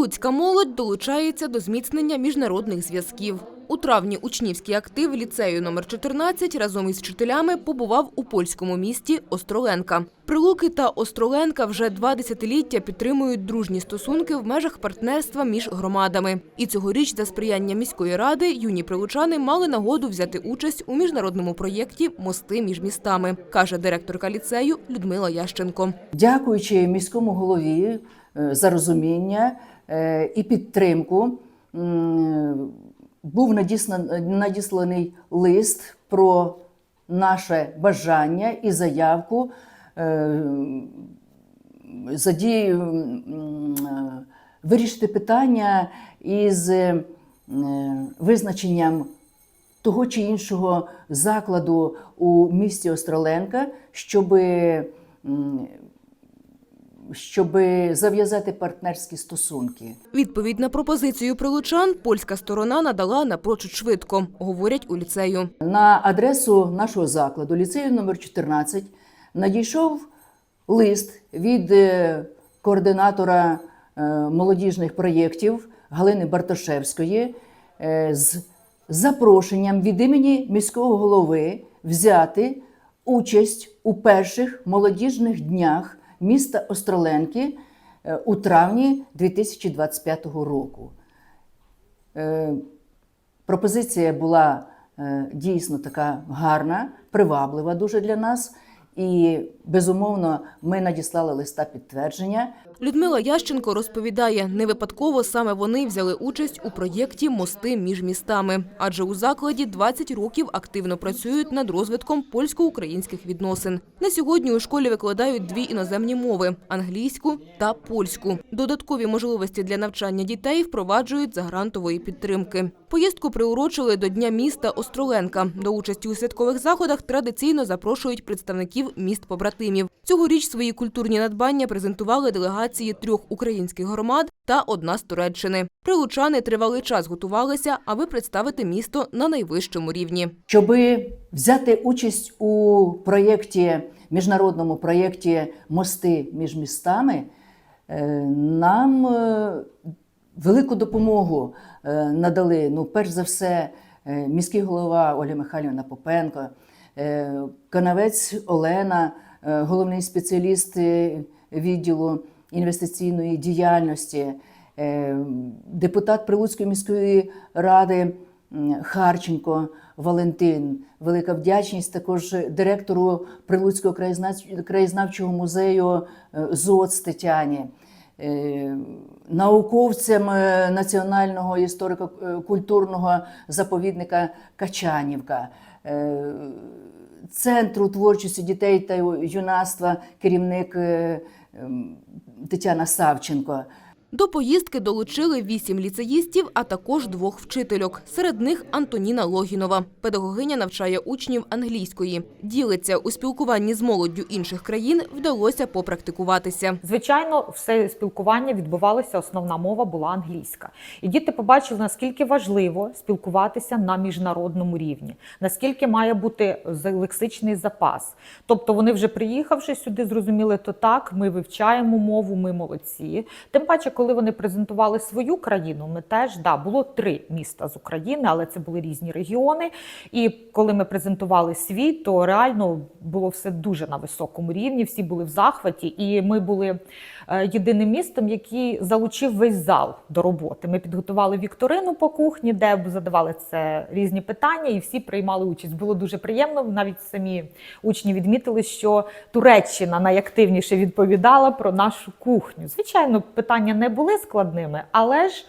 Прилуцька молодь долучається до зміцнення міжнародних зв'язків. У травні учнівський актив ліцею номер 14 разом із вчителями побував у польському місті Остроленка. Прилуки та Остроленка вже два десятиліття підтримують дружні стосунки в межах партнерства між громадами. І цьогоріч за сприяння міської ради юні прилучани мали нагоду взяти участь у міжнародному проєкті Мости між містами, каже директорка ліцею Людмила Ященко. Дякуючи міському голові е, за розуміння і підтримку, був надісланий лист про наше бажання і заявку е, задію м, е, вирішити питання із е, визначенням того чи іншого закладу у місті Остроленка, щоб, щоб зав'язати партнерські стосунки. Відповідь на пропозицію прилучан польська сторона надала напрочуд швидко, говорять у ліцею. На адресу нашого закладу, ліцею номер 14, надійшов лист від е, координатора е, молодіжних проєктів Галини Барташевської е, з запрошенням від імені міського голови взяти участь у перших молодіжних днях міста Остроленки е, у травні 2025 року. Е, Пропозиція була е, дійсно така гарна, приваблива дуже для нас. І безумовно ми надіслали листа підтвердження. Людмила Ященко розповідає, не випадково саме вони взяли участь у проєкті Мости між містами, адже у закладі 20 років активно працюють над розвитком польсько-українських відносин. На сьогодні у школі викладають дві іноземні мови англійську та польську. Додаткові можливості для навчання дітей впроваджують за грантової підтримки. Поїздку приурочили до Дня міста Остроленка. До участі у святкових заходах традиційно запрошують представників міст побратимів. Цьогоріч свої культурні надбання презентували делегації трьох українських громад та одна з Туреччини. Прилучани тривалий час готувалися, аби представити місто на найвищому рівні. Щоб взяти участь у проєкті, міжнародному проєкті Мости між містами, е, нам е, велику допомогу е, надали, ну, перш за все, міський голова Оля Михайлівна Попенко, Канавець Олена, головний спеціаліст відділу інвестиційної діяльності, е, депутат Прилуцької міської ради Харченко Валентин. Велика вдячність також директору Прилуцького краєзнавчого музею е, ЗОЦ Тетяні. Е, Науковцям Національного історико-культурного заповідника Качанівка, Центру творчості дітей та юнацтва, керівник Тетяна Савченко. До поїздки долучили вісім ліцеїстів, а також двох вчительок. Серед них Антоніна Логінова. Педагогиня навчає учнів англійської. Ділиться у спілкуванні з молоддю інших країн вдалося попрактикуватися. Звичайно, все спілкування відбувалося. Основна мова була англійська, і діти побачили наскільки важливо спілкуватися на міжнародному рівні, наскільки має бути лексичний запас. Тобто, вони вже приїхавши сюди, зрозуміли, то так, ми вивчаємо мову, ми молодці. Тим паче, коли вони презентували свою країну, ми теж да було три міста з України, але це були різні регіони. І коли ми презентували свій, то реально було все дуже на високому рівні. Всі були в захваті, і ми були е, єдиним містом, який залучив весь зал до роботи. Ми підготували вікторину по кухні, де задавали це різні питання, і всі приймали участь. Було дуже приємно. Навіть самі учні відмітили, що Туреччина найактивніше відповідала про нашу кухню. Звичайно, питання не були складними, але ж.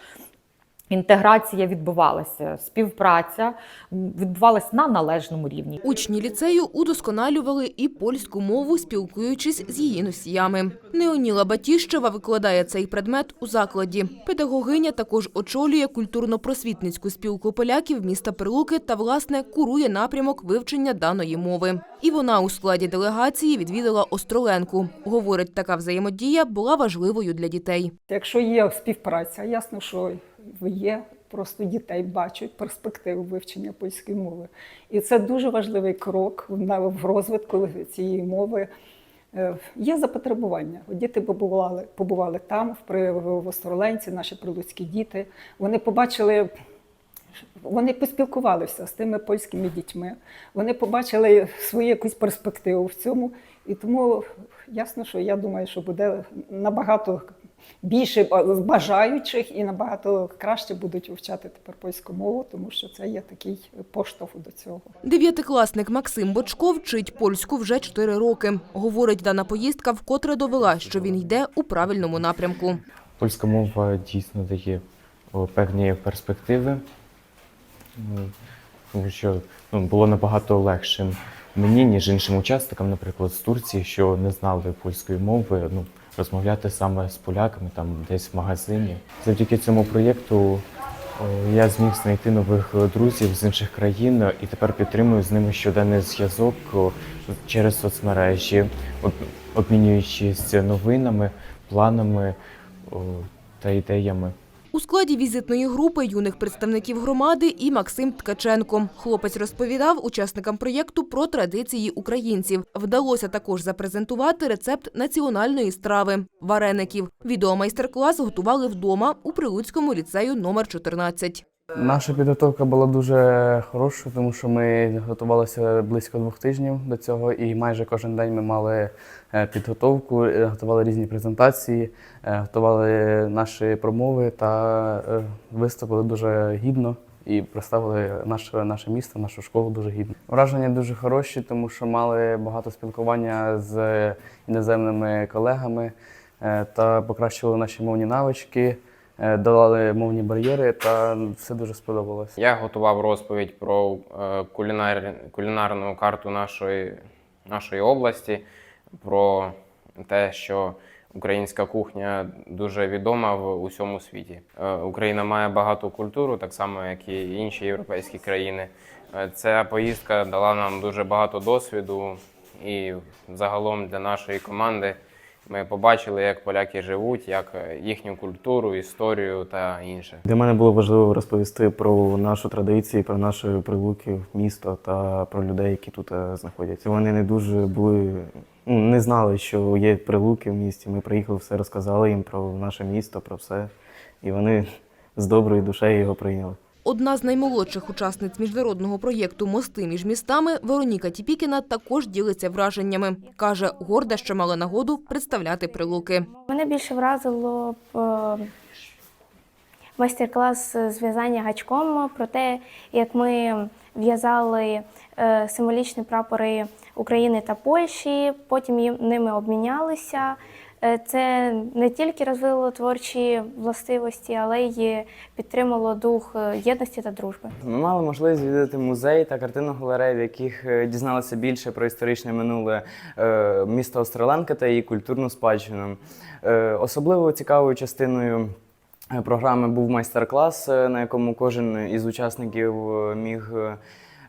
Інтеграція відбувалася, співпраця відбувалася на належному рівні. Учні ліцею удосконалювали і польську мову, спілкуючись з її носіями. Неоніла Батіщева викладає цей предмет у закладі. Педагогиня також очолює культурно-просвітницьку спілку поляків міста Прилуки та, власне, курує напрямок вивчення даної мови. І вона у складі делегації відвідала Остроленку. Говорить, така взаємодія була важливою для дітей. Якщо є співпраця, ясно, що є. Просто дітей бачать перспективу вивчення польської мови. І це дуже важливий крок в розвитку цієї мови Е, Є запотребування. От Діти побували, побували там, в Остроленці, наші прилуцькі діти. Вони побачили, вони поспілкувалися з тими польськими дітьми. Вони побачили свою якусь перспективу в цьому. І тому ясно, що я думаю, що буде набагато більше бажаючих і набагато краще будуть вивчати тепер польську мову, тому що це є такий поштовх до цього. Дев'ятикласник Максим Бочко вчить польську вже чотири роки. Говорить, дана поїздка вкотре довела, що він йде у правильному напрямку. Польська мова дійсно дає певні перспективи, тому що ну, було набагато легшим мені, ніж іншим учасникам, наприклад, з Турції, що не знали польської мови, ну, розмовляти саме з поляками там десь в магазині. Завдяки цьому проєкту я зміг знайти нових е, друзів з інших країн і тепер підтримую з ними щоденний зв'язок через соцмережі, обмінюючись новинами, планами та ідеями. У складі візитної групи юних представників громади і Максим Ткаченко. Хлопець розповідав учасникам проєкту про традиції українців. Вдалося також запрезентувати рецепт національної страви – вареників. Відеомайстер-клас готували вдома у Прилуцькому ліцею номер 14. Наша підготовка була дуже хорошою, тому що ми готувалися близько двох тижнів до цього, і майже кожен день ми мали е, підготовку, е, готували різні презентації, е, готували наші промови та виступили дуже гідно і представили наше, наше місто, нашу школу дуже гідно. Враження дуже хороші, тому що мали багато спілкування з іноземними колегами та покращили наші мовні навички. Е, Долали мовні бар'єри, та все дуже сподобалось. Я готував розповідь про е, кулінар, кулінарну карту нашої, нашої області, про те, що українська кухня дуже відома в усьому світі. Е, Україна має багату культуру, так само як і інші європейські країни. Ця поїздка дала нам дуже багато досвіду, і загалом для нашої команди ми побачили, як поляки живуть, як е, їхню культуру, історію та інше. Для мене було важливо розповісти про нашу традицію, про наші прилуки, місто та про людей, які тут е, знаходяться. Вони не дуже були, ну, не знали, що є прилуки в місті. Ми приїхали, все розказали їм про наше місто, про все. І вони з доброю душею його прийняли. Одна з наймолодших учасниць міжнародного проєкту «Мости між містами» Вероніка Тіпікіна також ділиться враженнями. Каже, горда, що мала нагоду представляти прилуки. Мене більше вразило е, майстер-клас з в'язання гачком про те, як ми в'язали е, символічні прапори України та Польщі, потім ними обмінялися. Е, Це не тільки розвило творчі властивості, але й підтримало дух е, єдності та дружби. Ми мали можливість відвідати музей та картинну галерею, в яких е, дізналися більше про історичне минуле міста Остроленка та її культурну спадщину. Особливо цікавою частиною програми був майстер-клас, на якому кожен із учасників міг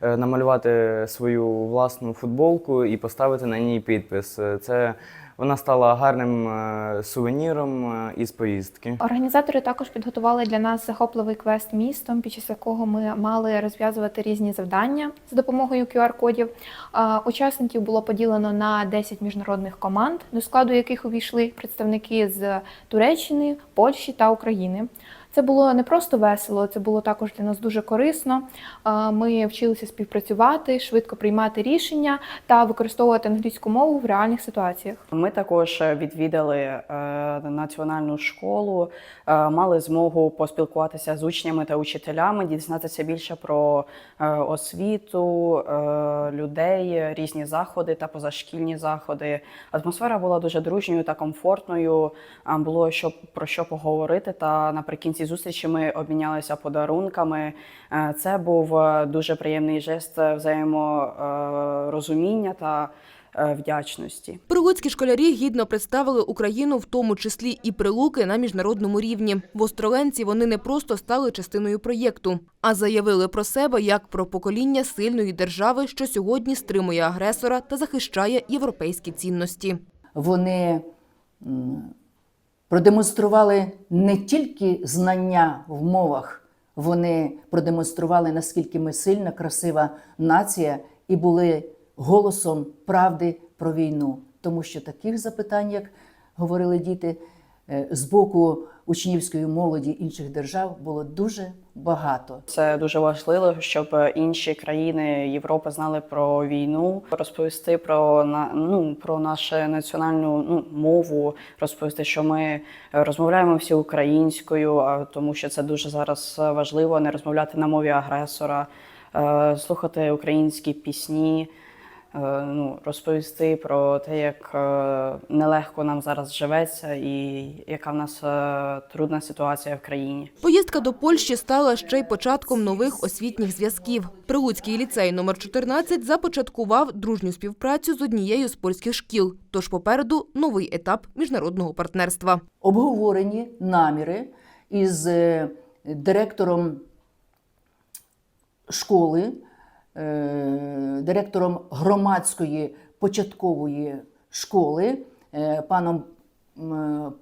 намалювати свою власну футболку і поставити на ній підпис. Це вона стала гарним е, сувеніром е, із поїздки. Організатори також підготували для нас захопливий квест містом, під час якого ми мали розв'язувати різні завдання за допомогою QR-кодів. Учасників було поділено на 10 міжнародних команд, до складу яких увійшли представники з Туреччини, Польщі та України. Це було не просто весело, це було також для нас дуже корисно. Ми вчилися співпрацювати, швидко приймати рішення та використовувати англійську мову в реальних ситуаціях. Ми також відвідали е, національну школу, е, мали змогу поспілкуватися з учнями та учителями, дізнатися більше про е, освіту, людей, різні заходи та позашкільні заходи. Атмосфера була дуже дружньою та комфортною. Було що про що поговорити. Та наприкінці зустрічі ми обмінялися подарунками. Е, Це був е, дуже приємний жест взаєморозуміння та е, вдячності. Прилуцькі школярі гідно представили Україну, в тому числі і прилуки на міжнародному рівні. В Остроленці вони не просто стали частиною проєкту, а заявили про себе як про покоління сильної держави, що сьогодні стримує агресора та захищає європейські цінності. Вони продемонстрували не тільки знання в мовах, вони продемонстрували, наскільки ми сильна, красива нація, і були голосом правди про війну. тому що таких запитань, як говорили діти, з боку учнівської молоді інших держав було дуже багато. Це дуже важливо, щоб інші країни Європи знали про війну, розповісти про ну про нашу національну ну, мову, розповісти, що ми розмовляємо всі українською, а тому що це дуже зараз важливо не розмовляти на мові агресора, е, слухати українські пісні. Е, Ну, розповісти про те, як е, нелегко нам зараз живеться, і яка в нас е, трудна ситуація в країні. Поїздка до Польщі стала ще й початком нових освітніх зв'язків. Прилуцький ліцей номер 14 започаткував дружню співпрацю з однією з польських шкіл. Тож попереду новий етап міжнародного партнерства. обговорені наміри із директором школи, директором громадської початкової школи е, паном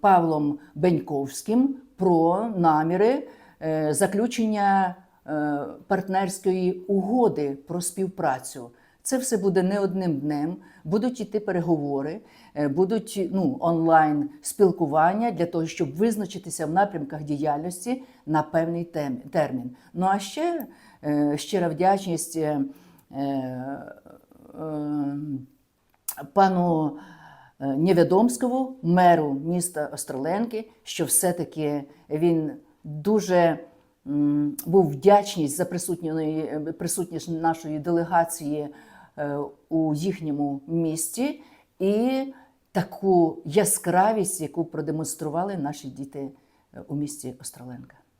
Павлом Беньковським про наміри е, заключення е, партнерської угоди про співпрацю. Це все буде не одним днем. Будуть йти переговори, е, будуть ну, онлайн спілкування для того, щоб визначитися в напрямках діяльності на певний термін. Ну а ще е, щира вдячність е, е, пану е, Невідомському, меру міста Остроленки, що все-таки він дуже був вдячність за присутність нашої делегації е, у їхньому місті і таку яскравість, яку продемонстрували наші діти е, у місті Остроленка.